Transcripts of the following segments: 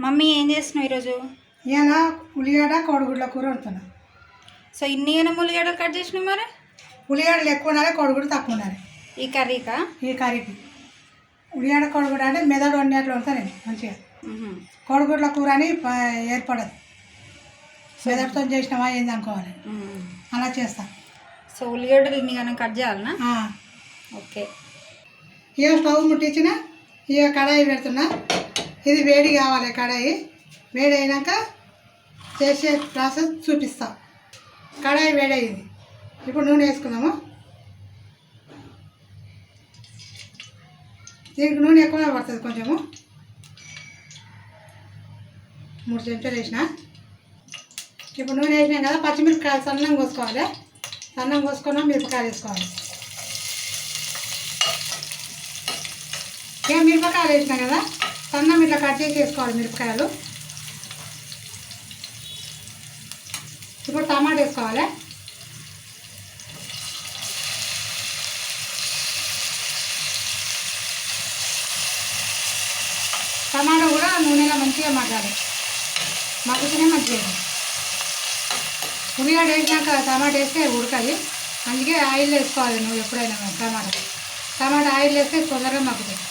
Mummy ఏం చేస్తున్నావు ఈరోజు? ఇవాళ ఉల్లిగడ్డ కోడిగుడ్ల కూర వండుతున్నా. సో ఇన్ని ఏమైనా ఉల్లిగడ్డలు కట్ చేసినావు మరి? ఉల్లిగడ్డలు ఎక్కువ ఉండాలి కోడిగుడ్డు తక్కువ ఉండాలి. ఈ కర్రీకా? ఈ కర్రీకి. ఉల్లిగడ్డ కోడిగుడ్డ అంటే మెదడు వండినట్లు వండుతా నేను మంచిగా. కోడిగుడ్ల కూర అని ప- ఏర్పడదు. మెదడుతో చేసినావా ఏంది అనుకోవాలి. మ్మ్. అలా చేస్తా. సో ఉల్లిగడ్డలు ఇన్ని కనుక కట్ చేయాలనా? ఆ. ఓకే. ఇక స్టవ్ ముట్టించిన ఇక కడాయి పెడుతున్నా. ఇది వేడి కావాలి కడాయి. వేడి అయినాక చేసే ప్రాసెస్ చూపిస్తా. కడాయి వేడయింది. ఇప్పుడు నూనె వేసుకుందాము. దీనికి నూనె ఎక్కువ పడుతుంది కొంచెము. మూడు చెంచాలు వేసిన. ఇప్పుడు నూనె వేసినాం కదా పచ్చిమిరపకాయలు సన్నం కోసుకోవాలి. సన్నం కోసుకున్నాం మిరపకాయలు వేసుకోవాలి. ఏ మిరపకాయలు వేసినా కదా? సన్నం ఇట్లా కట్ చేసేసుకోవాలి మిరపకాయలు. ఇప్పుడు టమాటా వేసుకోవాలి. టమాటా కూడా నూనెలో మంచిగా మగ్గాలి. మగ్గుతూనే మంచిగా ఉల్లిగడ్డ వేసినాక టమాటా వేస్తే ఉడకాలి. అందుకే ఆయిల్ వేసుకోవాలి నువ్వు ఎప్పుడైనా టమాటా. టమాటా ఆయిల్ వేస్తే తొందరగా మగ్గుతుంది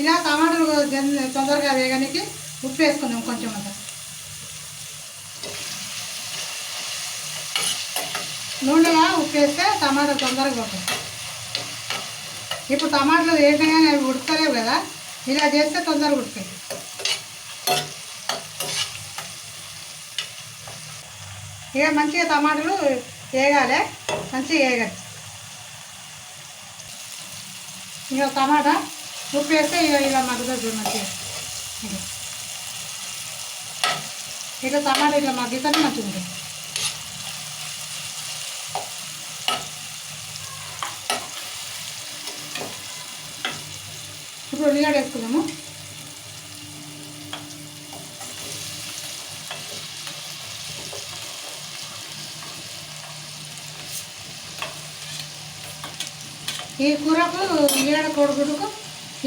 ఇలా టమాటాలు తొందరగా వేయడానికి ఉప్పు వేసుకుందాం కొంచెం అంత. నూనెగా ఉప్పు వేస్తే టమాటాలు తొందరగా పోతాయి ఇప్పుడు టమాటాలు వేసినా కానీ అవి ఉడకలేవు కదా ఇలా చేస్తే తొందరగా ఉడుకుతాయి. ఇక మంచిగా టమాటాలు వేగాలి మంచిగా వేగాలి ఇంకా టమాటా ఉప్పు వేస్తే ఇక ఇలా మగ్గుతుంది మంచిగా. ఇక. ఇట్లా టమాటా ఇట్లా మగ్గితేనే మంచిగా ఉంటుంది. ఇప్పుడు ఉల్లిగడ్డ వేసుకుందాము. ఈ కూరకు ఉల్లిగడ్డ కోడిగుడ్డుకు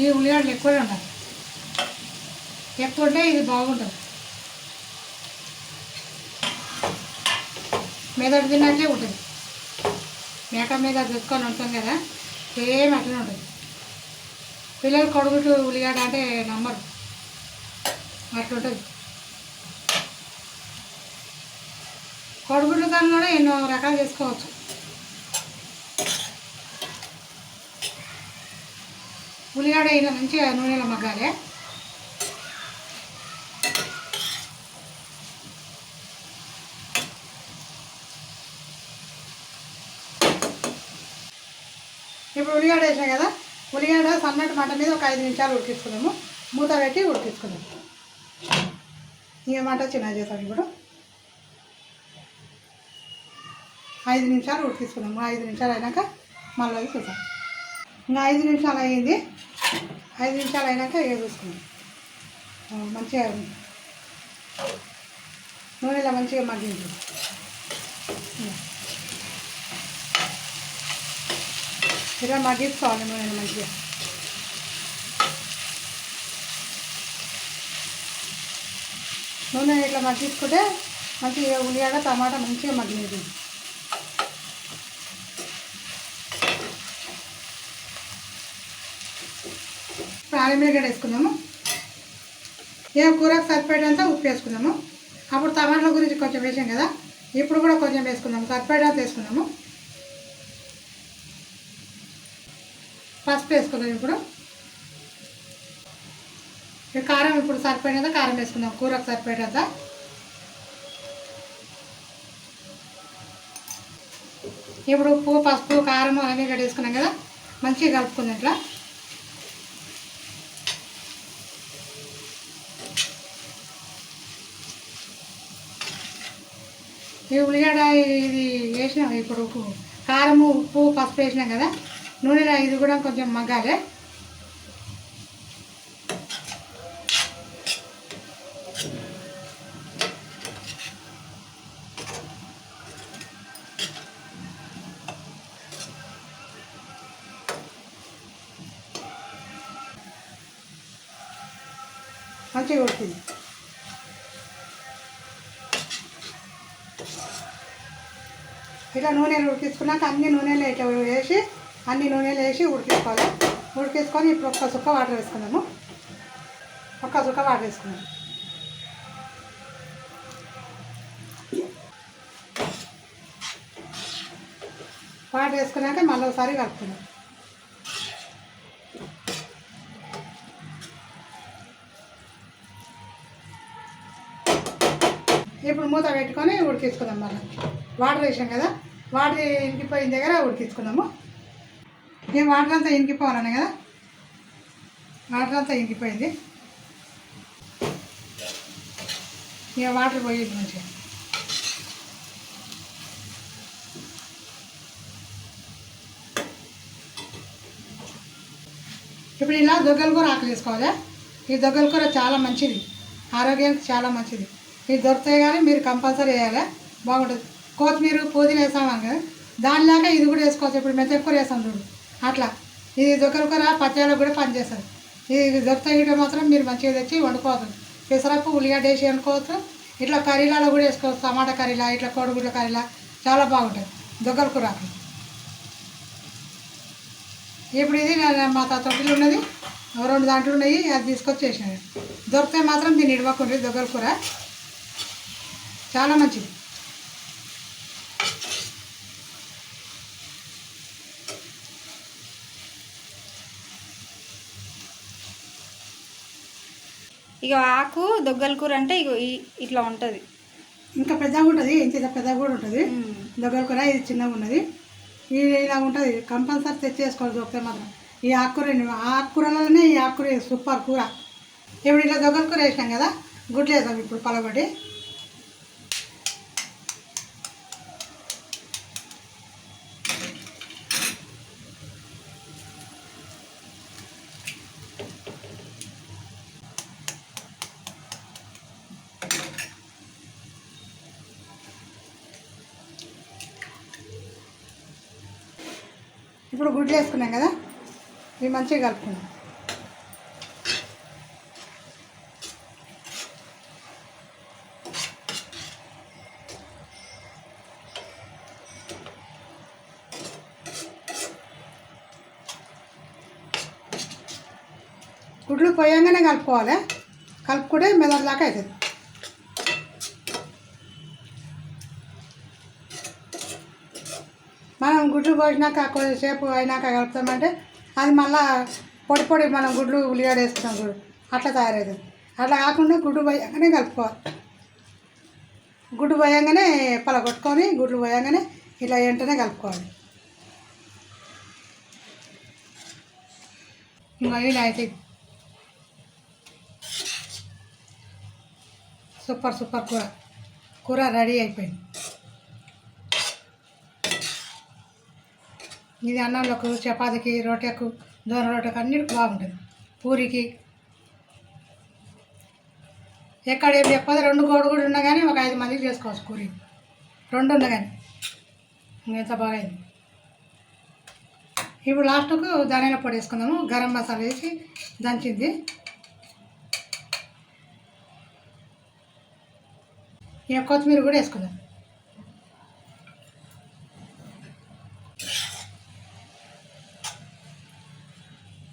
ఈ ఉల్లిగడ్డలు ఎక్కువే ఉండాలి ఎక్కువ ఉంటే ఇది బాగుంటుంది. మెదడు తిన్నట్లే ఉంటుంది. మేక మీద తెచ్చుకొని ఉంటాం కదా సేమ్ అట్లనే ఉంటుంది. పిల్లలు కొడుగుట్టు ఉల్లిగడ్డ అంటే నమ్మరు. అట్లుంటుంది. కొడుగుడ్లు దాన్ని కూడా ఎన్నో రకాలు చేసుకోవచ్చు. ఉల్లిగడ్డ ఇలా మంచిగా నూనెలో మగ్గాలి. ఇప్పుడు ఉల్లిగడ్డ వేసాం కదా ఉల్లిగడ్డ సన్నటి మంట మీద ఒక ఐదు నిమిషాలు ఉడికించుకుందాము. మూత పెట్టి ఉడికించుకుందాం. ఇంకేమంట చిన్నగా చిన్న చేస్తాం ఇప్పుడు. ఐదు నిమిషాలు ఉడికించుకుందాము. ఐదు నిమిషాలు అయినాక మళ్ళీ చూసాం ఇంకా ఐదు నిమిషాలు అయ్యింది. ఐదు నిమిషాలు అయినాక ఇక మంచిగా నూనెలో మంచిగా మగ్గించు. ఇలా మగ్గించుకోవాలి నూనెలో మంచిగా. నూనె ఇట్లా మగ్గించుకుంటే మంచిగా ఉల్లిగడ్డ టమాటా మంచిగా మగ్గినది అల్లం వెల్లిగడ్డ వేసుకుందాము. ఏ కూరకు సరిపడేంత ఉప్పు వేసుకుందాము. అప్పుడు టమాటాల గురించి కొంచెం వేసాం కదా. ఇప్పుడు కూడా కొంచెం వేసుకుందాము. సరిపడేంత వేసుకుందాము. పసుపు వేసుకుందాం ఇప్పుడు. కారం ఇప్పుడు సరిపడేంత కారం వేసుకుందాం. కూరకు సరిపడేంత. ఇప్పుడు ఉప్పు పసుపు కారం అన్నీ వేసుకున్నాం కదా. మంచిగా కలుపుకుందాం ఇట్లా. ఈ ఉల్లిగడ్డ ఇది వేసినాం ఇప్పుడు కారము ఉప్పు పసుపు వేసినాం కదా. నూనెలో ఇది కూడా కొంచెం మగ్గాలి. మంచిగా కొడుతుంది ఇలా నూనెలు ఉడికించుకున్నాక అన్ని నూనెలు ఇట్లా వేసి అన్ని నూనెలు వేసి ఉడికించుకోవాలి. ఉడికించుకొని ఇప్పుడు ఒక్క చుక్క వాటర్ వేసుకున్నాము ఒక్క చుక్క వాటర్ వేసుకున్నాము వాటర్ వేసుకున్నాక మళ్ళీ ఒకసారి కలుపుకున్నాం ఇప్పుడు మూత పెట్టుకొని ఉడికించుకుందాం మళ్ళీ. వాటర్ వేసాం కదా? వాటర్ ఇంకిపోయిన దగ్గర ఉడికించుకున్నాము నేను వాటర్ అంతా ఇంకిపోవాలని కదా? వాటర్ అంతా ఇంకిపోయింది ఇక వాటర్ పోయింది మంచిగా ఇప్పుడు ఇలా దొగ్గల కూర ఆకలి వేసుకోవాలి? ఈ దొగ్గల కూర చాలా మంచిది. ఆరోగ్యానికి చాలా మంచిది. ఇది దొరుకుతాయి కానీ మీరు కంపల్సరీ వేయాలి? బాగుంటుంది. కొత్తిమీర పుదీనా వేసామాక దానిలాగా ఇది కూడా వేసుకోవచ్చు. ఇప్పుడు మెంత కూర వేసాం చూడు. అట్లా. ఇది దొగ్గల కూర పచ్చళ్ళకు కూడా పనిచేస్తుంది ఇది దొరుకుతాయి మాత్రం మీరు మంచిగా తెచ్చి వండుకోవచ్చు. పెసరపు ఉల్లిగడ్డ వేసి వండుకోవచ్చు. ఇట్లా కర్రీలలో కూడా వేసుకోవచ్చు. టమాటా కర్రీలా ఇట్లా కోడిగుడ్ల కర్రీలా. చాలా బాగుంటుంది. దొగ్గల కూర ఇప్పుడు ఇది నా- మా తొట్టిలో ఉన్నది. రెండు దాంట్లో ఉన్నాయి. అది తీసుకొచ్చి చేసినాను దొరికితే మాత్రం దీన్ని ఇడవకుండ్రి దొగ్గల కూర. చాలా మంచిది. ఇక ఆకు దొగ్గల కూర అంటే ఇగో ఈ- ఇట్లా ఉంటుంది. ఇంకా పెద్దగా ఉంటుంది ఇంత పెద్దగా కూడా ఉంటుంది. దొగ్గల కూర ఇది చిన్నగా ఉన్నది. ఇది ఇలా ఉంటుంది కంపల్సరీ తెచ్చేసుకోవాలి దొరికితే మాత్రం. ఈ ఆకుకూర ఆకుకూరలోనే ఈ ఆకుకూర సూపర్ కూర. ఇప్పుడు ఇలా దొగ్గల కూర వేసినాం కదా గుడ్లు వేసాం ఇప్పుడు పలగొట్టి. ఇప్పుడు గుడ్లు వేసుకున్నాం కదా ఇవి మంచిగా కలుపుకున్నాం గుడ్లు పోయంగానే కలుపుకోవాలి. కలుపుకుంటే మెదడు దాకా అవుతుంది మనం గుడ్లు పోసినాక కొద్దిసేపు అయినాక కలుపుతామంటే అది మళ్ళా పొడి పొడి మనం గుడ్లు ఉల్లిగడ్డ వేసుకుంటాం అట్లా తయారవుతుంది. అట్లా కాకుండా గుడ్డు పోయంగానే కలుపుకోవాలి. గుడ్డు పోయంగానే పలగొట్టుకొని గుడ్లు పోయంగానే ఇలా వెంటనే కలుపుకోవాలి. ఇంకా ఇలా అయితే సూపర్ సూపర్ కూర. కూర రెడీ అయిపోయింది. ఇది అన్నంలోకి చపాతీకి రొట్టెకు దూర రొట్టెకు అన్నిటికి బాగుంటుంది. పూరికి ఎక్కడ ఏం చెప్పదు రెండు కూడా ఉన్నా కానీ ఒక ఐదు మందికి చేసుకోవచ్చు పూరి. రెండు ఉన్నా కానీ ఎంత బాగైంది? ఇప్పుడు లాస్ట్కు ధనియాల పొడి వేసుకుందాము. గరం మసాలా వేసి దంచింది. ఇక కొత్తిమీర కూడా వేసుకుందాం.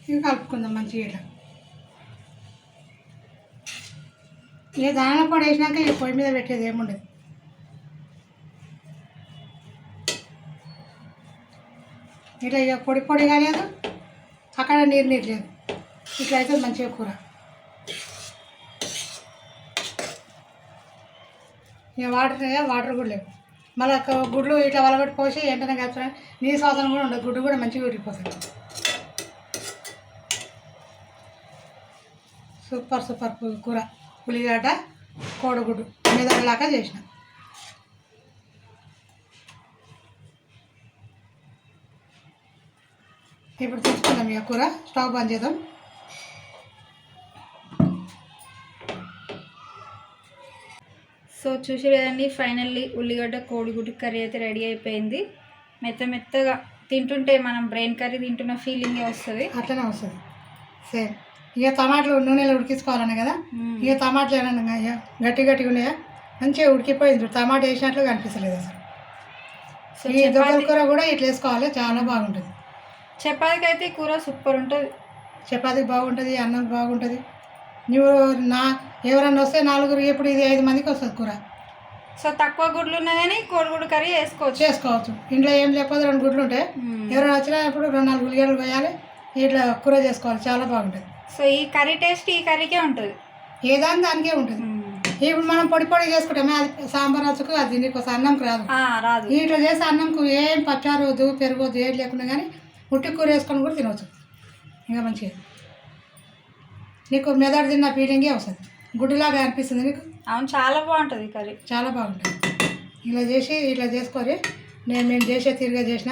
ఇవి కలుపుకుందాం మంచిగా ఇట్లా. ఇక దానిలో పొడి వేసినాక ఇక పొయ్యి మీద పెట్టేది ఏముండదు ఇట్లా ఇక పొడి పొడి కాలేదు అక్కడ నీరు నీరు లేదు. ఇట్లా అయితే మంచిగా కూర. ఇక వాటర్ వాటర్ కూడా లేవు. మళ్ళీ గుడ్లు ఇట్లా వలబెట్టి పోసి వెంటనే కలుపుతున్నా నీరు శోధన కూడా ఉండదు. గుడ్డు కూడా మంచిగా ఉడికిపోతుంది సూపర్ సూపర్ కూర ఉల్లిగడ్డ కోడిగుడ్డు మెదడులాగా చేసిన. ఇప్పుడు తీసుకుందాం ఇక కూర స్టవ్ బంద్ చేద్దాం. సో చూసి కదండి ఫైనల్లీ ఉల్లిగడ్డ కోడిగుడ్డు కర్రీ అయితే రెడీ అయిపోయింది. మెత్త మెత్తగా తింటుంటే మనం బ్రెయిన్ కర్రీ తింటున్న ఫీలింగే వస్తుంది. అట్లనే వస్తుంది. సేమ్. ఇక టమాటాలు నూనెలో ఉడికించుకోవాలని కదా. ఇక టమాటాలు ఏమన్నా ఇక గట్టి గట్టిగా ఉన్నాయా? మంచిగా ఉడికిపోయింది. టమాటా వేసినట్లు కనిపిస్తలేదు అసలు. సో ఈ చపాతి కూర కూడా ఇట్లా వేసుకోవాలి. చాలా బాగుంటుంది. చపాతీకి అయితే కూర సూపర్ ఉంటుంది. చపాతీకి బాగుంటుంది అన్నం బాగుంటుంది. నువ్వు నా ఎవరన్నా వస్తే నలుగురు ఇప్పుడు ఇది ఐదు మందికి వస్తుంది కూర. సో తక్కువ గుడ్లు ఉన్నా కానీ కోడిగుడ్డు కర్రీ వేసుకోవచ్చు. చేసుకోవచ్చు. ఇంట్లో ఏం లేకపోతే రెండు గుడ్లు ఉంటాయి. ఎవరైనా వచ్చినప్పుడు రెండు నాలుగు ఉల్లిగడ్డలు వేయాలి ఇట్లా కూర చేసుకోవాలి. చాలా బాగుంటుంది. సో ఈ కర్రీ టేస్ట్ ఈ కర్రీకే ఉంటుంది. ఏదాని దానికే ఉంటుంది. ఇప్పుడు మనం పొడి పొడి చేసుకుంటామే అది సాంబార్ వచ్చుకు అది నీకు అన్నంకి రాదు. రాదు. ఇట్లా చేస్తే అన్నంకు ఏం పచ్చారు వద్దు పెరుగు వద్దు ఏం లేకుండా కానీ ఉట్టి కూర వేసుకొని కూడా తినవచ్చు ఇంకా మంచిగా. నీకు మెదడు తిన్న ఫీలింగే వస్తుంది. గుడ్డులాగా అనిపిస్తుంది నీకు? అవును చాలా బాగుంటుంది ఈ కర్రీ. చాలా బాగుంటుంది. ఇలా చేసి ఇట్లా చేసుకొని నేను మేము చేసే తిరిగా చేసిన